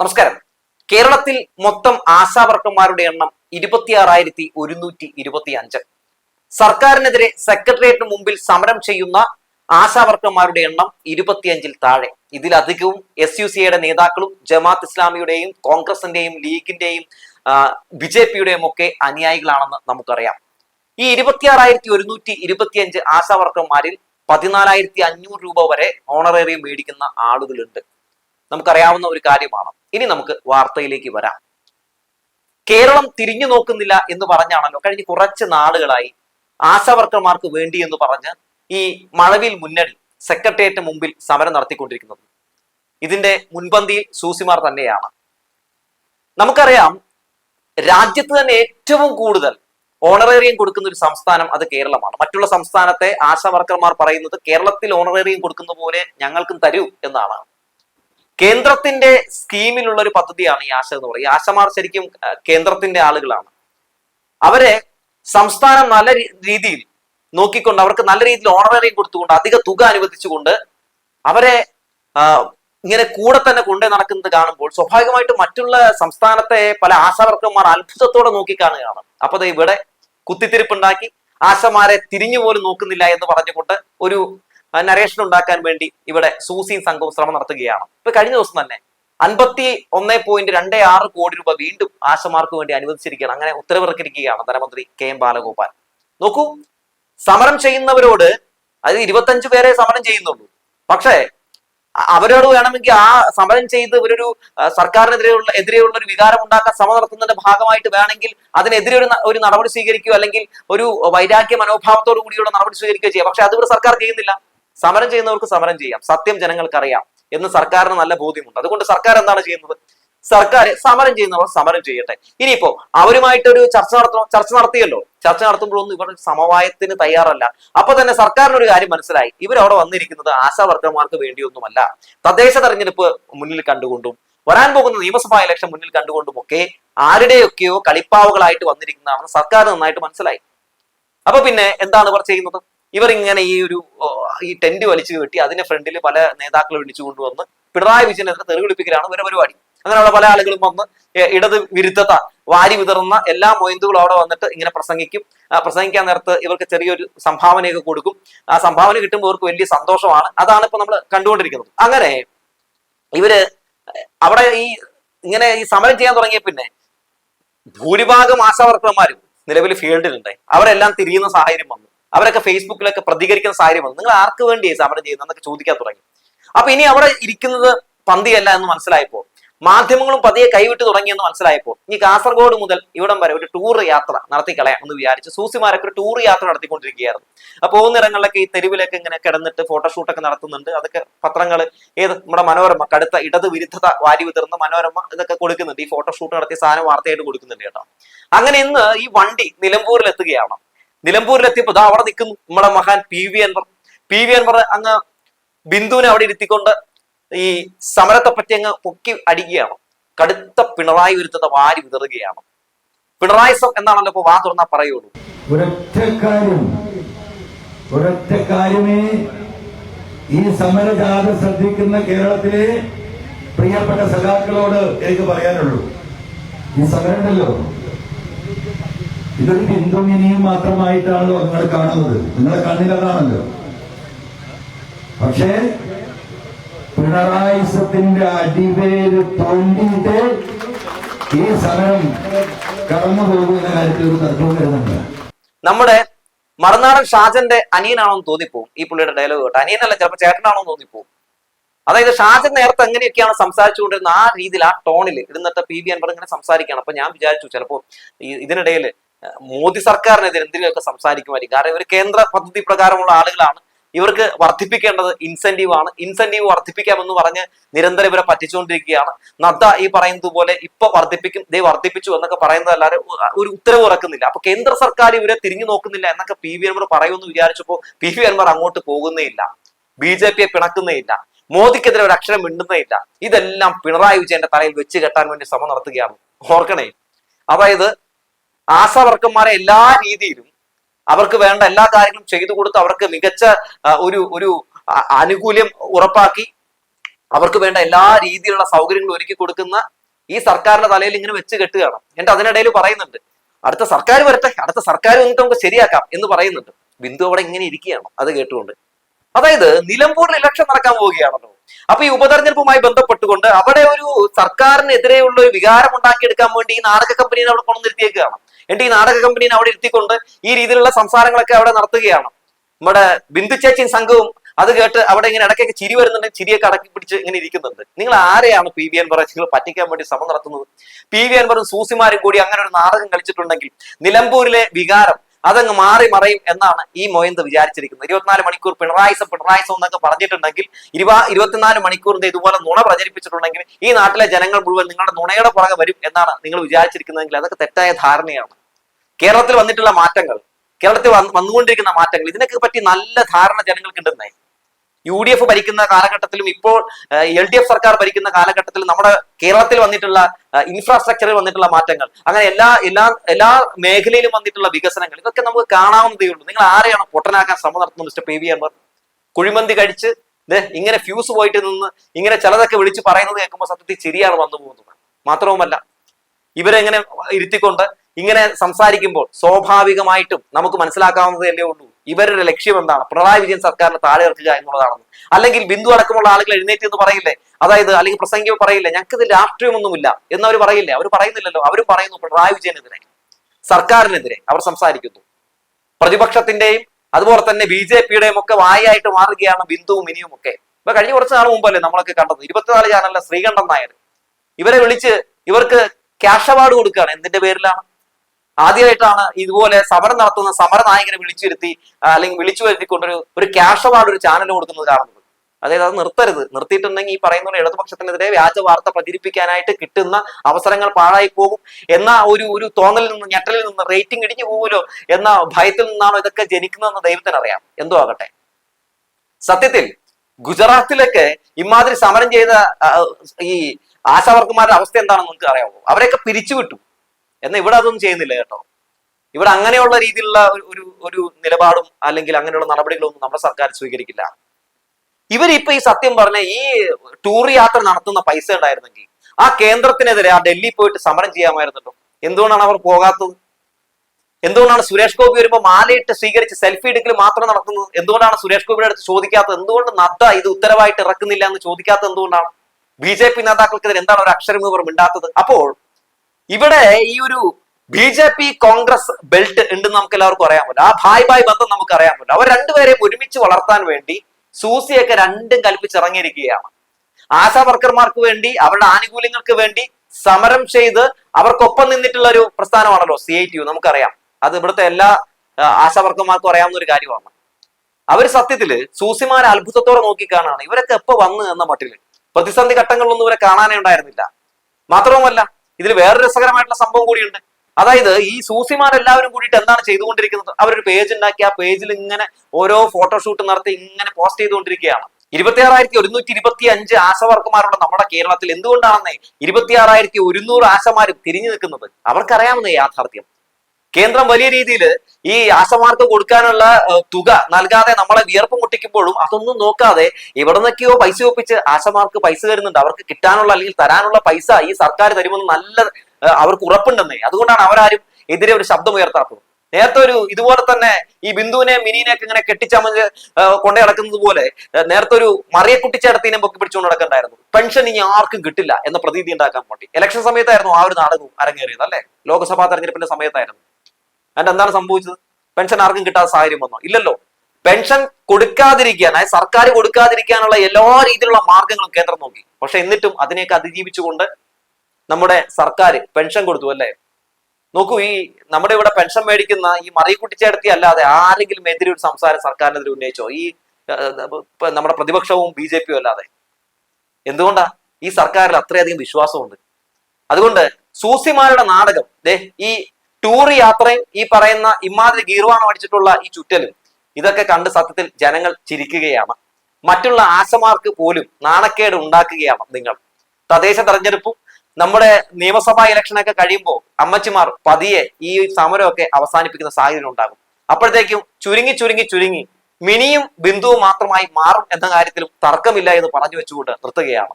നമസ്കാരം. കേരളത്തിൽ മൊത്തം ആശാവർക്കന്മാരുടെ എണ്ണം ഇരുപത്തിയാറായിരത്തി ഒരുന്നൂറ്റി ഇരുപത്തി അഞ്ച് സർക്കാരിനെതിരെ സെക്രട്ടേറിയറ്റിന് മുമ്പിൽ സമരം ചെയ്യുന്ന ആശാവർക്കന്മാരുടെ എണ്ണം ഇരുപത്തിയഞ്ചിൽ താഴെ. ഇതിലധികവും എസ് യു സിയുടെ നേതാക്കളും ജമാഅത്ത് ഇസ്ലാമിയുടെയും കോൺഗ്രസിന്റെയും ലീഗിന്റെയും ബി ജെ പിയുടെയും ഒക്കെ അനുയായികളാണെന്ന് നമുക്കറിയാം. ഈ ഇരുപത്തിയാറായിരത്തി ഒരുന്നൂറ്റി ഇരുപത്തിയഞ്ച് ആശാവർക്കന്മാരിൽ പതിനാലായിരത്തി അഞ്ഞൂറ് രൂപ വരെ ഓണറേറിയം മേടിക്കുന്ന ആളുകളുണ്ട്. നമുക്കറിയാവുന്ന ഒരു കാര്യമാണ്. ഇനി നമുക്ക് വാർത്തയിലേക്ക് വരാം. കേരളം തിരിഞ്ഞു നോക്കുന്നില്ല എന്ന് പറഞ്ഞാണല്ലോ കഴിഞ്ഞ കുറച്ച് നാളുകളായി ആശാവർക്കർമാർക്ക് വേണ്ടി എന്ന് പറഞ്ഞ് ഈ മഴവിൽ മുന്നണി സെക്രട്ടേറിയറ്റ് മുമ്പിൽ സമരം നടത്തിക്കൊണ്ടിരിക്കുന്നത്. ഇതിന്റെ മുൻപന്തിയിൽ സൂസിമാർ തന്നെയാണ്. നമുക്കറിയാം രാജ്യത്ത് തന്നെ ഏറ്റവും കൂടുതൽ ഓണറേറിയം കൊടുക്കുന്ന ഒരു സംസ്ഥാനം അത് കേരളമാണ്. മറ്റുള്ള സംസ്ഥാനത്തെ ആശാ വർക്കർമാർ പറയുന്നത് കേരളത്തിൽ ഓണറേറിയം കൊടുക്കുന്ന പോലെ ഞങ്ങൾക്കും തരൂ എന്നാണ്. കേന്ദ്രത്തിന്റെ സ്കീമിലുള്ള ഒരു പദ്ധതിയാണ് ഈ ആശ എന്ന് പറയുന്നത്. ആശമാർ ശരിക്കും കേന്ദ്രത്തിന്റെ ആളുകളാണ്. അവരെ സംസ്ഥാനം നല്ല രീതിയിൽ നോക്കിക്കൊണ്ട് അവർക്ക് നല്ല രീതിയിൽ ഓണറേറിയം കൊടുത്തുകൊണ്ട് അധിക തുക അനുവദിച്ചുകൊണ്ട് അവരെ ഇങ്ങനെ കൂടെ തന്നെ കൊണ്ടേ നടക്കുന്നത് കാണുമ്പോൾ സ്വാഭാവികമായിട്ടും മറ്റുള്ള സംസ്ഥാനത്തെ പല ആശാവർക്കന്മാർ അത്ഭുതത്തോടെ നോക്കിക്കാണുകയാണ്. അപ്പൊ ഇവിടെ കുത്തിത്തിരിപ്പുണ്ടാക്കി ആശമാരെ തിരിഞ്ഞു പോലും നോക്കുന്നില്ല എന്ന് പറഞ്ഞുകൊണ്ട് ഒരു നരേഷൻ ഉണ്ടാക്കാൻ വേണ്ടി ഇവിടെ സൂസിയും സംഘവും ശ്രമം നടത്തുകയാണ്. ഇപ്പൊ കഴിഞ്ഞ ദിവസം തന്നെ അൻപത്തി ഒന്ന് പോയിന്റ് രണ്ട് ആറ് കോടി രൂപ വീണ്ടും ആശമാർക്ക് വേണ്ടി അനുവദിച്ചിരിക്കുകയാണ്. അങ്ങനെ ഉത്തരവിറക്കിയിരിക്കുകയാണ് ധനമന്ത്രി കെ എം ബാലഗോപാൽ. നോക്കൂ സമരം ചെയ്യുന്നവരോട് അത് ഇരുപത്തഞ്ചു പേരെ സമരം ചെയ്യുന്നുള്ളൂ. പക്ഷേ അവരോട് വേണമെങ്കിൽ ആ സമരം ചെയ്ത് ഇവരൊരു സർക്കാരിനെതിരെയുള്ള എതിരെയുള്ള ഒരു വികാരം ഉണ്ടാക്കാൻ ശ്രമം നടത്തുന്നതിന്റെ ഭാഗമായിട്ട് വേണമെങ്കിൽ അതിനെതിരെ ഒരു ഒരു നടപടി സ്വീകരിക്കുക അല്ലെങ്കിൽ ഒരു വൈരാഗ്യ മനോഭാവത്തോടു കൂടിയുള്ള നടപടി സ്വീകരിക്കുകയോ ചെയ്യാം. പക്ഷെ അതിവിടെ സർക്കാർ ചെയ്യുന്നില്ല. സമരം ചെയ്യുന്നവർക്ക് സമരം ചെയ്യാം. സത്യം ജനങ്ങൾക്കറിയാം എന്ന് സർക്കാരിന് നല്ല ബോധ്യമുണ്ട്. അതുകൊണ്ട് സർക്കാർ എന്താണ് ചെയ്യുന്നത്? സർക്കാർ സമരം ചെയ്യുന്നവർ സമരം ചെയ്യട്ടെ. ഇനിയിപ്പോ അവരുമായിട്ടൊരു ചർച്ച നടത്തണം? ചർച്ച നടത്തിയല്ലോ. ചർച്ച നടത്തുമ്പോഴൊന്നും ഇവർ സമവായത്തിന് തയ്യാറല്ല. അപ്പൊ തന്നെ സർക്കാരിന് ഒരു കാര്യം മനസ്സിലായി. ഇവരവിടെ വന്നിരിക്കുന്നത് ആശാവർക്കർമാർക്ക് വേണ്ടിയൊന്നുമല്ല. തദ്ദേശ തെരഞ്ഞെടുപ്പ് മുന്നിൽ കണ്ടുകൊണ്ടും വരാൻ പോകുന്ന നിയമസഭാ ഇലക്ഷൻ മുന്നിൽ കണ്ടുകൊണ്ടും ഒക്കെ ആരുടെയൊക്കെയോ കളിപ്പാവുകളായിട്ട് വന്നിരിക്കുന്നതാണെന്ന് സർക്കാർ നന്നായിട്ട് മനസ്സിലായി. അപ്പൊ പിന്നെ എന്താണ് ഇവർ ചെയ്യുന്നത്? ഇവർ ഇങ്ങനെ ഈ ഒരു ഈ ടെന്റ് വലിച്ചു കെട്ടി അതിന്റെ ഫ്രണ്ടിൽ പല നേതാക്കളെ വിളിച്ചു കൊണ്ടുവന്ന് പിണറായി വിജയനെതിരെ തെറിവിളിപ്പിക്കലാണ് ഇവരുടെ പരിപാടി. അങ്ങനെയുള്ള പല ആളുകളും വന്ന് ഇടത് വിരുദ്ധത വാരി വിതറുന്ന എല്ലാ മൊയന്തുകളും അവിടെ വന്നിട്ട് ഇങ്ങനെ പ്രസംഗിക്കും. പ്രസംഗിക്കാൻ നേരത്ത് ഇവർക്ക് ചെറിയൊരു സംഭാവനയൊക്കെ കൊടുക്കും. ആ സംഭാവന കിട്ടുമ്പോൾ ഇവർക്ക് വലിയ സന്തോഷമാണ്. അതാണ് ഇപ്പൊ നമ്മൾ കണ്ടുകൊണ്ടിരിക്കുന്നത്. അങ്ങനെ ഇവർ അവിടെ ഈ ഇങ്ങനെ ഈ സമരം ചെയ്യാൻ തുടങ്ങിയ പിന്നെ ഭൂരിഭാഗം ആശാവർക്കർമാരും നിലവിൽ ഫീൽഡിലുണ്ട് അവരെല്ലാം തിരിയുന്ന സാഹചര്യം വന്നു. അവരൊക്കെ ഫേസ്ബുക്കിലൊക്കെ പ്രതികരിക്കുന്ന സാഹചര്യം വന്നു നിങ്ങൾ ആർക്ക് വേണ്ടി സമരം ചെയ്യുന്നത് എന്നൊക്കെ ചോദിക്കാൻ തുടങ്ങി. അപ്പൊ ഇനി അവിടെ ഇരിക്കുന്നത് പന്തിയല്ല എന്ന് മനസ്സിലായപ്പോ മാധ്യമങ്ങളും പതിയെ കൈവിട്ട് തുടങ്ങിയെന്ന് മനസ്സിലായപ്പോൾ ഇനി കാസർഗോഡ് മുതൽ ഇവിടം വരെ ഒരു ടൂർ യാത്ര നടത്തി കളയാം എന്ന് വിചാരിച്ച് സൂസിമാരൊക്കെ ഒരു ടൂർ യാത്ര നടത്തിക്കൊണ്ടിരിക്കുകയായിരുന്നു. അപ്പൊ പോകുന്നിടങ്ങളിലൊക്കെ ഈ തെരുവിലൊക്കെ ഇങ്ങനെ കിടന്നിട്ട് ഫോട്ടോഷൂട്ടൊക്കെ നടത്തുന്നുണ്ട്. അതൊക്കെ പത്രങ്ങൾ ഏത് നമ്മുടെ മനോരമ കടുത്ത ഇടത് വിരുദ്ധത വാരി വിതർന്ന മനോരമ ഇതൊക്കെ കൊടുക്കുന്നുണ്ട്. ഈ ഫോട്ടോഷൂട്ട് നടത്തിയ സാധനം വാർത്തയായിട്ട് കൊടുക്കുന്നുണ്ട് കേട്ടോ. അങ്ങനെ ഇന്ന് ഈ വണ്ടി നിലമ്പൂരിൽ എത്തുകയാണ് നിലമ്പൂരിൽ എത്തിയപ്പോ ഇതാ അവിടെ നിൽക്കുന്നു. നമ്മുടെ മഹാൻ P V Anvar. P V Anvar അങ്ങ് ബിന്ദുവിനെ അവിടെ ഇരുത്തിക്കൊണ്ട് ഈ സമരത്തെ പറ്റി അങ്ങ് പൊക്കി അടിക്കുകയാണ്. കടുത്ത പിണറായി വിരുദ്ധത വാരി വിതറുകയാണ്. പിണറായിസം എന്നാണല്ലോ ഇപ്പൊ വാ തുറന്നാ പറയുള്ളൂ. ഈ സമരജാഥ ശ്രദ്ധിക്കുന്ന കേരളത്തിലെ പ്രിയപ്പെട്ട സഖാക്കളോട് എനിക്ക് പറയാനുള്ളൂ. ഈ സമരമുണ്ടല്ലോ ഇതൊരു പിന്തുണയും മാത്രമായിട്ടാണല്ലോ നിങ്ങൾ കാണുന്നത്. നിങ്ങളെ കണ്ണിലതാണല്ലോ പക്ഷേ പിണറായിസത്തിന്റെ അടിവേര് തോണ്ടിയിട്ട് ഈ സമയം കടന്നു പോകുന്ന കാര്യത്തിൽ ഒരു തർക്കവും വരുന്നുണ്ട്. നമ്മുടെ മറുനാടൻ ഷാജന്റെ അനിയനാണോ എന്ന് തോന്നിപ്പോവും ഈ പുള്ളിയുടെ ഡയലോഗ് കേട്ടോ. അനിയനല്ല ചിലപ്പോൾ ചേട്ടനാണോ തോന്നിപ്പോവും. അതായത് ഷാജൻ നേരത്തെ എങ്ങനെയൊക്കെയാണ് സംസാരിച്ചുകൊണ്ടിരുന്ന ആ രീതിയിൽ ആ ടോണിൽ ഇരുന്നിട്ട് പി ബി അൻവർ ഇങ്ങനെ സംസാരിക്കുകയാണ്. അപ്പൊ ഞാൻ വിചാരിച്ചു ചിലപ്പോ ഈ ഇതിനിടയിൽ മോദി സർക്കാരിനെതിരെ എന്തിനൊക്കെ സംസാരിക്കുമായിരിക്കും? കാരണം ഇവർ കേന്ദ്ര പദ്ധതി പ്രകാരമുള്ള ആളുകളാണ്. ഇവർക്ക് വർദ്ധിപ്പിക്കേണ്ടത് ഇൻസെന്റീവ് ആണ്. ഇൻസെന്റീവ് വർദ്ധിപ്പിക്കാമെന്ന് പറഞ്ഞ് നിരന്തരം ഇവരെ പറ്റിച്ചുകൊണ്ടിരിക്കുകയാണ്. നദ്ദ ഈ പറയുന്നത് പോലെ ഇപ്പൊ വർദ്ധിപ്പിക്കും ദേ വർദ്ധിപ്പിച്ചു എന്നൊക്കെ പറയുന്നതല്ലാതെ ഒരു ഉത്തരവ് ഇറക്കുന്നില്ല അപ്പൊ കേന്ദ്ര സർക്കാർ ഇവരെ തിരിഞ്ഞു നോക്കുന്നില്ല എന്നൊക്കെ പി വി അൻവർ പറയുമെന്ന് വിചാരിച്ചപ്പോൾ പി വി അൻവർ അങ്ങോട്ട് പോകുന്നേ ഇല്ല. ബി ജെ പിയെ പിണക്കുന്നേ ഇല്ല. മോദിക്കെതിരെ ഒരു അക്ഷരം മിണ്ടുന്നേ ഇല്ല. ഇതെല്ലാം പിണറായി വിജയന്റെ തലയിൽ വെച്ച് കെട്ടാൻ വേണ്ടി ശ്രമം നടത്തുകയാണ്. ഓർക്കണേ. അതായത് ആശാവർക്കന്മാരെ എല്ലാ രീതിയിലും അവർക്ക് വേണ്ട എല്ലാ കാര്യങ്ങളും ചെയ്തു കൊടുത്ത് അവർക്ക് മികച്ച ഒരു ഒരു ആനുകൂല്യം ഉറപ്പാക്കി അവർക്ക് വേണ്ട എല്ലാ രീതിയിലുള്ള സൗകര്യങ്ങളും ഒരുക്കി കൊടുക്കുന്ന ഈ സർക്കാരിന്റെ തലയിൽ ഇങ്ങനെ വെച്ച് കെട്ടുകയാണ്. എന്നിട്ട് അതിനിടയിൽ പറയുന്നുണ്ട് അടുത്ത സർക്കാർ വരട്ടെ അടുത്ത സർക്കാർ വന്നിട്ട് നമുക്ക് ശരിയാക്കാം എന്ന് പറയുന്നുണ്ട്. ബിന്ദു അവിടെ ഇങ്ങനെ ഇരിക്കുകയാണ് അത് കേട്ടുകൊണ്ട്. അതായത് നിലമ്പൂരിൽ ഇലക്ഷൻ നടക്കാൻ പോവുകയാണല്ലോ. അപ്പൊ ഈ ഉപതെരഞ്ഞെടുപ്പുമായി ബന്ധപ്പെട്ടുകൊണ്ട് അവിടെ ഒരു സർക്കാരിനെതിരെയുള്ള ഒരു വികാരം ഉണ്ടാക്കിയെടുക്കാൻ വേണ്ടി ഈ നാടക കമ്പനിയെ അവിടെ കൊണ്ടു നിർത്തിയേക്കുകയാണ്. എന്നിട്ട് ഈ നാടക കമ്പനീനെ അവിടെ ഇരുത്തിക്കൊണ്ട് ഈ രീതിയിലുള്ള സംസാരങ്ങളൊക്കെ അവിടെ നടത്തുകയാണ്. നമ്മുടെ ബിന്ദു ചേച്ചിയും സംഘവും അത് കേട്ട് അവിടെ ഇങ്ങനെ ഇടയ്ക്കൊക്കെ ചിരി വരുന്നുണ്ട് ചിരിയൊക്കെ അടക്കി പിടിച്ച് ഇങ്ങനെ ഇരിക്കുന്നുണ്ട്. നിങ്ങൾ ആരെയാണ് പി വി അൻവർ നിങ്ങൾ പറ്റിക്കാൻ വേണ്ടി ശ്രമം നടത്തുന്നത്? പി വി അൻവറും സൂസിമാരും കൂടി അങ്ങനെ ഒരു നാടകം കളിച്ചിട്ടുണ്ടെങ്കിൽ നിലമ്പൂരിലെ വികാരം അതങ്ങ് മാറി മറയും എന്നാണ് ഈ മൊയന്ത് വിചാരിച്ചിരിക്കുന്നത്. ഇരുപത്തിനാല് മണിക്കൂർ പിണറായിസം പിണറായിസം എന്നൊക്കെ പറഞ്ഞിട്ടുണ്ടെങ്കിൽ ഇരുപ ഇരുപത്തിനാല് മണിക്കൂറിന്റെ ഇതുപോലെ നുണ പ്രചരിപ്പിച്ചിട്ടുണ്ടെങ്കിൽ ഈ നാട്ടിലെ ജനങ്ങൾ മുഴുവൻ നിങ്ങളുടെ നുണയുടെ പുറകെ വരും എന്നാണ് നിങ്ങൾ വിചാരിച്ചിരിക്കുന്നതെങ്കിൽ അതൊക്കെ തെറ്റായ ധാരണയാണ്. കേരളത്തിൽ വന്നിട്ടുള്ള മാറ്റങ്ങൾ കേരളത്തിൽ വന്നുകൊണ്ടിരിക്കുന്ന മാറ്റങ്ങൾ ഇതിനൊക്കെ പറ്റി നല്ല ധാരണ ജനങ്ങൾക്ക് ഉണ്ടെന്നേ യു ഡി എഫ് ഭരിക്കുന്ന കാലഘട്ടത്തിലും ഇപ്പോൾ എൽ ഡി എഫ് സർക്കാർ ഭരിക്കുന്ന കാലഘട്ടത്തിലും നമ്മുടെ കേരളത്തിൽ വന്നിട്ടുള്ള ഇൻഫ്രാസ്ട്രക്ചറിൽ വന്നിട്ടുള്ള മാറ്റങ്ങൾ അങ്ങനെ എല്ലാ എല്ലാ എല്ലാ മേഖലയിലും വന്നിട്ടുള്ള വികസനങ്ങൾ ഇതൊക്കെ നമുക്ക് കാണാവുന്നതേ ഉള്ളൂ. നിങ്ങൾ ആരെയാണ് പൊട്ടനാക്കാൻ ശ്രമം നടത്തുന്നത് mister P V Anvar? Kuzhimanthi കഴിച്ച് ഇങ്ങനെ ഫ്യൂസ് പോയിട്ട് നിന്ന് ഇങ്ങനെ ചിലതൊക്കെ വിളിച്ച് പറയുന്നത് കേൾക്കുമ്പോൾ സത്യത്തിൽ ശരിയാണ് വന്നു പോകുന്നത്. മാത്രവുമല്ല ഇവരെങ്ങനെ ഇരുത്തിക്കൊണ്ട് ഇങ്ങനെ സംസാരിക്കുമ്പോൾ സ്വാഭാവികമായിട്ടും നമുക്ക് മനസ്സിലാക്കാവുന്നതല്ലേ ഉള്ളൂ. ഇവരുടെ ലക്ഷ്യം എന്താണ്? പിണറായി വിജയൻ സർക്കാരിനെ താഴെ ഇറക്കുക എന്നുള്ളതാണെന്ന്. അല്ലെങ്കിൽ ബിന്ദു അടക്കമുള്ള ആളുകൾ എഴുന്നേറ്റ് എന്ന് പറയില്ലേ? അതായത് അല്ലെങ്കിൽ പ്രസംഗിക്കുമ്പോൾ പറയില്ലേ ഞങ്ങൾക്ക് ഇതിൽ രാഷ്ട്രീയമൊന്നുമില്ല എന്ന് അവർ പറയില്ലേ? അവർ പറയുന്നില്ലല്ലോ. അവർ പറയുന്നു പിണറായി വിജയനെതിരെ സർക്കാരിനെതിരെ അവർ സംസാരിക്കുന്നു. പ്രതിപക്ഷത്തിന്റെയും അതുപോലെ തന്നെ ബി ജെ പിയുടെയും ഒക്കെ വായായിട്ട് മാറുകയാണ് ബിന്ദുവും മിനിയും ഒക്കെ. ഇപ്പൊ കഴിഞ്ഞ കുറച്ച് നാൾ മുമ്പല്ലേ നമ്മളൊക്കെ കണ്ടത്? ഇരുപത്തിനാല് ചാനലിലെ ശ്രീകണ്ഠൻ നായർ. ഇവരെ വിളിച്ച് ഇവർക്ക് ക്യാഷ് അവാർഡ് കൊടുക്കുകയാണ്. എന്തിന്റെ പേരിലാണ്? ആദ്യമായിട്ടാണ് ഇതുപോലെ സമരം നടത്തുന്ന സമര നായകനെ വിളിച്ചിരുത്തി അല്ലെങ്കിൽ വിളിച്ചു വരുത്തിക്കൊണ്ടൊരു ഒരു ക്യാഷ് അവാർഡ് ഒരു ചാനൽ കൊടുക്കുന്നത് കാണുന്നത്. അതായത് അത് നിർത്തരുത്. നിർത്തിയിട്ടുണ്ടെങ്കിൽ ഈ പറയുന്ന ഇടതുപക്ഷത്തിനെതിരെ വ്യാജ വാർത്ത പ്രചരിപ്പിക്കാനായിട്ട് കിട്ടുന്ന അവസരങ്ങൾ പാഴായി പോകും എന്ന ഒരു ഒരു തോന്നലിൽ നിന്ന് ഞെട്ടലിൽ നിന്ന് റേറ്റിംഗ് ഇടിഞ്ഞു പോകുമല്ലോ എന്ന ഭയത്തിൽ നിന്നാണോ ഇതൊക്കെ ജനിക്കുന്നതെന്ന് ദൈവത്തിനറിയാം എന്തോ ആകട്ടെ. സത്യത്തിൽ ഗുജറാത്തിലൊക്കെ ഇമാതിരി സമരം ചെയ്ത ഈ ആശാവർക്കുമാരുടെ അവസ്ഥ എന്താണെന്ന് നിങ്ങൾക്ക് അറിയാമോ അവരെയൊക്കെ പിരിച്ചുവിട്ടു. എന്നാൽ ഇവിടെ അതൊന്നും ചെയ്യുന്നില്ല കേട്ടോ. ഇവിടെ അങ്ങനെയുള്ള രീതിയിലുള്ള ഒരു- ഒരു നിലപാടും അല്ലെങ്കിൽ അങ്ങനെയുള്ള നടപടികളൊന്നും നമ്മുടെ സർക്കാർ സ്വീകരിക്കില്ല. ഇവരിപ്പൊ ഈ സത്യം പറഞ്ഞ ഈ ടൂർ യാത്ര നടത്തുന്ന പൈസ ഉണ്ടായിരുന്നെങ്കിൽ ആ കേന്ദ്രത്തിനെതിരെ ആ ഡൽഹി പോയിട്ട് സമരം ചെയ്യാമായിരുന്നല്ലോ. എന്തുകൊണ്ടാണ് അവർ പോകാത്തത്? എന്തുകൊണ്ടാണ് സുരേഷ് ഗോപി വരുമ്പോൾ മാലയിട്ട് സ്വീകരിച്ച് സെൽഫി എടുക്കൽ മാത്രം നടത്തുന്നത്? എന്തുകൊണ്ടാണ് സുരേഷ് ഗോപിയുടെ അടുത്ത് ചോദിക്കാത്തത്? എന്തുകൊണ്ട് നദ്ദ ഇത് ഉത്തരവായിട്ട് ഇറക്കുന്നില്ല എന്ന് ചോദിക്കാത്തത് എന്തുകൊണ്ടാണ്? ബി ജെ പി നേതാക്കൾക്കെതിരെ എന്താണ് ഒരു അക്ഷരം ഇവർ മിണ്ടാത്തത്? അപ്പോൾ ഇവിടെ ഈ ഒരു B J P Congress belt ഉണ്ടെന്ന് നമുക്ക് എല്ലാവർക്കും അറിയാമല്ലോ ആ ഭായ് ഭായ് ബന്ധം നമുക്ക് അറിയാമല്ലോ അവർ രണ്ടുപേരെയും ഒരുമിച്ച് വളർത്താൻ വേണ്ടി സൂസിയൊക്കെ രണ്ടും കൽപ്പിച്ചിറങ്ങിയിരിക്കുകയാണ്. ആശാ വർക്കർമാർക്ക് വേണ്ടി അവരുടെ ആനുകൂല്യങ്ങൾക്ക് വേണ്ടി സമരം ചെയ്ത് അവർക്കൊപ്പം നിന്നിട്ടുള്ള ഒരു പ്രസ്ഥാനമാണല്ലോ സി ഐ ടി യു നമുക്കറിയാം. അത് ഇവിടുത്തെ എല്ലാ ആ, ആശാ വർക്കർമാർക്കും അറിയാവുന്ന ഒരു കാര്യമാണ്. അവർ സത്യത്തിൽ സൂസിമാരെ അത്ഭുതത്തോടെ നോക്കിക്കാണാണ്. ഇവരൊക്കെ എപ്പോ വന്ന് എന്ന മട്ടിൽ? പ്രതിസന്ധി ഘട്ടങ്ങളിലൊന്നും ഇവരെ കാണാനേ ഉണ്ടായിരുന്നില്ല. മാത്രവുമല്ല ഇതിൽ വേറെ രസകരമായിട്ടുള്ള സംഭവം കൂടിയുണ്ട്. അതായത് ഈ സൂസിമാരെല്ലാവരും കൂടിയിട്ട് എന്താണ് ചെയ്തുകൊണ്ടിരിക്കുന്നത്? അവരൊരു പേജ് ഉണ്ടാക്കി ആ പേജിൽ ഇങ്ങനെ ഓരോ ഫോട്ടോഷൂട്ട് നടത്തി ഇങ്ങനെ പോസ്റ്റ് ചെയ്തുകൊണ്ടിരിക്കുകയാണ്. ഇരുപത്തിയാറായിരത്തി ഒരുന്നൂറ്റി ഇരുപത്തി അഞ്ച് ആശവർക്കുമാരുണ്ട് നമ്മുടെ കേരളത്തിൽ. എന്തുകൊണ്ടാണെന്നേ? ഇരുപത്തിയാറായിരത്തി ഒരുന്നൂറ് ആശമാരും തിരിഞ്ഞു നിൽക്കുന്നത്. അവർക്കറിയാവുന്ന യാഥാർത്ഥ്യം. കേന്ദ്രം വലിയ രീതിയിൽ ഈ ആശമാർക്ക് കൊടുക്കാനുള്ള തുക നൽകാതെ നമ്മളെ വിയർപ്പ് മുട്ടിക്കുമ്പോഴും അതൊന്നും നോക്കാതെ ഇവിടെ നിന്നൊക്കെയോ പൈസ ഒപ്പിച്ച് ആശമാർക്ക് പൈസ തരുന്നുണ്ട്. അവർക്ക് കിട്ടാനുള്ള അല്ലെങ്കിൽ തരാനുള്ള പൈസ ഈ സർക്കാർ തരുമെന്ന് നല്ല അവർക്ക് ഉറപ്പുണ്ടെന്നേ. അതുകൊണ്ടാണ് അവരാരും എതിരെ ഒരു ശബ്ദം ഉയർത്താത്തത്. നേരത്തെ ഒരു ഇതുപോലെ തന്നെ ഈ ബിന്ദുവിനെ മിനിനെ ഒക്കെ ഇങ്ങനെ കെട്ടിച്ചമഞ്ഞ് കൊണ്ടു നടക്കുന്നത് പോലെ നേരത്തെ ഒരു മറിയക്കുട്ടിച്ചേടത്തിനെ പൊക്കി പിടിച്ചുകൊണ്ട് നടക്കണ്ടായിരുന്നു. പെൻഷൻ ഇനി ആർക്കും കിട്ടില്ല എന്ന പ്രതീതി ഉണ്ടാക്കാൻ വേണ്ടി. ഇലക്ഷൻ സമയത്തായിരുന്നു ആ ഒരു നാടകം അരങ്ങേറിയത് അല്ലെ? ലോക്സഭാ തെരഞ്ഞെടുപ്പിന്റെ സമയത്തായിരുന്നു. അതിന്റെ എന്താണ് സംഭവിച്ചത്? പെൻഷൻ ആർക്കും കിട്ടാത്ത സാഹചര്യം വന്നോ. ഇല്ലല്ലോ. പെൻഷൻ കൊടുക്കാതിരിക്കാൻ അതായത് സർക്കാർ കൊടുക്കാതിരിക്കാനുള്ള എല്ലാ രീതിയിലുള്ള മാർഗങ്ങളും കേന്ദ്രം നോക്കി. പക്ഷെ എന്നിട്ടും അതിനെയൊക്കെ അതിജീവിച്ചുകൊണ്ട് നമ്മുടെ സർക്കാർ പെൻഷൻ കൊടുത്തു അല്ലേ? നോക്കൂ ഈ നമ്മുടെ ഇവിടെ പെൻഷൻ മേടിക്കുന്ന ഈ മറികുട്ടിച്ചേർത്തി അല്ലാതെ ആരെങ്കിലും എതിരെ ഒരു സംസാരം സർക്കാരിനെതിരെ ഉന്നയിച്ചോ? ഈ നമ്മുടെ പ്രതിപക്ഷവും ബി ജെ പിയും അല്ലാതെ. എന്തുകൊണ്ടാ? ഈ സർക്കാരിൽ അത്രയധികം വിശ്വാസമുണ്ട്. അതുകൊണ്ട് സൂസിമാരുടെ നാടകം ദേ ഈ ടൂർ യാത്രയും ഈ പറയുന്ന ഇമാതിരി ഗീർവാണം അടിച്ചിട്ടുള്ള ഈ ചുറ്റലും ഇതൊക്കെ കണ്ട് സത്യത്തിൽ ജനങ്ങൾ ചിരിക്കുകയാണ്. മറ്റുള്ള ആശമാർക്ക് പോലും നാണക്കേട് ഉണ്ടാക്കുകയാണ് നിങ്ങൾ. തദ്ദേശ തെരഞ്ഞെടുപ്പും നമ്മുടെ നിയമസഭാ ഇലക്ഷനൊക്കെ കഴിയുമ്പോൾ അമ്മച്ചിമാർ പതിയെ ഈ സമരമൊക്കെ അവസാനിപ്പിക്കുന്ന സാഹചര്യം ഉണ്ടാകും. അപ്പോഴത്തേക്കും ചുരുങ്ങി ചുരുങ്ങി ചുരുങ്ങി മിനിയും ബിന്ദുവും മാത്രമായി മാറും എന്ന കാര്യത്തിലും തർക്കമില്ല എന്ന് പറഞ്ഞു വെച്ചുകൊണ്ട് നിർത്തുകയാണ്.